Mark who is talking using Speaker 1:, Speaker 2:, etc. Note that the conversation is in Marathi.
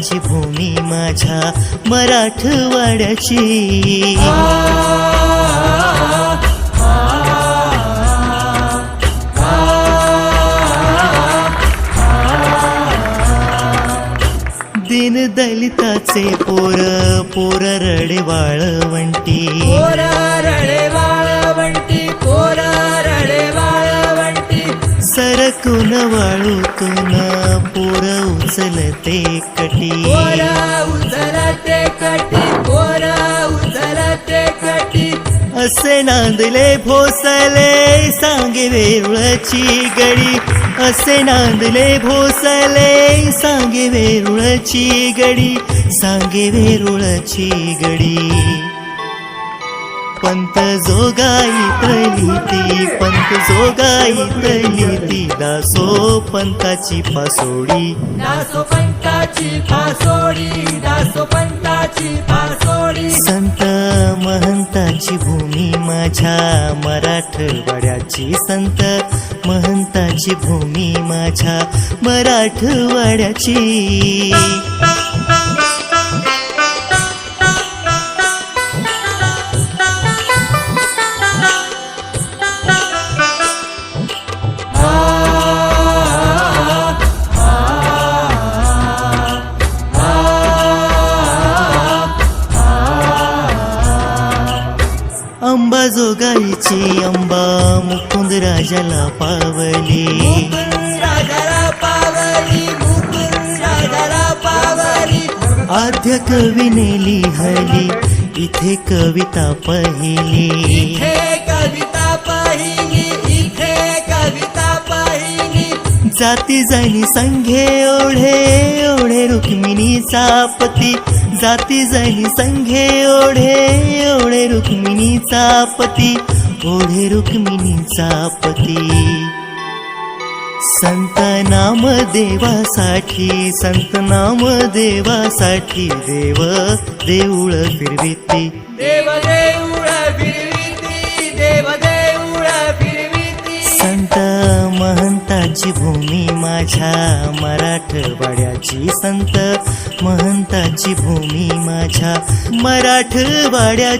Speaker 1: महंताची भूमी माझ्या मराठवाड्याची दिन दलिताचे पोर पोर रडे वाळवंटी
Speaker 2: रडे वाळवंटी पोरा रडे वाळवंटी
Speaker 1: सरकून वाळूतून उचलते कटी.
Speaker 2: पोरा उचलते कटी पोरा उचलते कटी.
Speaker 1: असे नांदले भोसले सांगे वेरुळची गडी. असे नांदले भोसले सांगे वेरुळची गडी. सांगे वेरुळची गडी. पंत जोगाई तली ती पंत जोगाई तली ती. दासो पंताची पासोडी
Speaker 2: दासो पंताची फासोडी दासो पंताची फासोडी.
Speaker 1: संत महंताची भूमी माझ्या मराठवाड्याची संत. महंताची भूमी माझ्या मराठवाड्याची. जोगाईची अंबा मुकुंद राजाला पावली. आद्य कवीने लिहली इथे कविता पहिली
Speaker 2: कविता पहिली इथे कविता पहिली.
Speaker 1: जाती जाणी संघे ओढे ओढे रुक्मिणीचा पती जाती जाणी संघे ओढे ओढे रुक्मिणीचा पती ओढे रुक्मिणीचा पती. संत नाम देवासाठी संत नाम देवासाठी देव देऊळ फिरविती.
Speaker 2: देव देऊळ फिरविती देव देऊळ फिरविती.
Speaker 1: संत महंताची भूमी माझ्या मराठवाड्याची संत. महंताची भूमी माझ्या मराठवाड्याची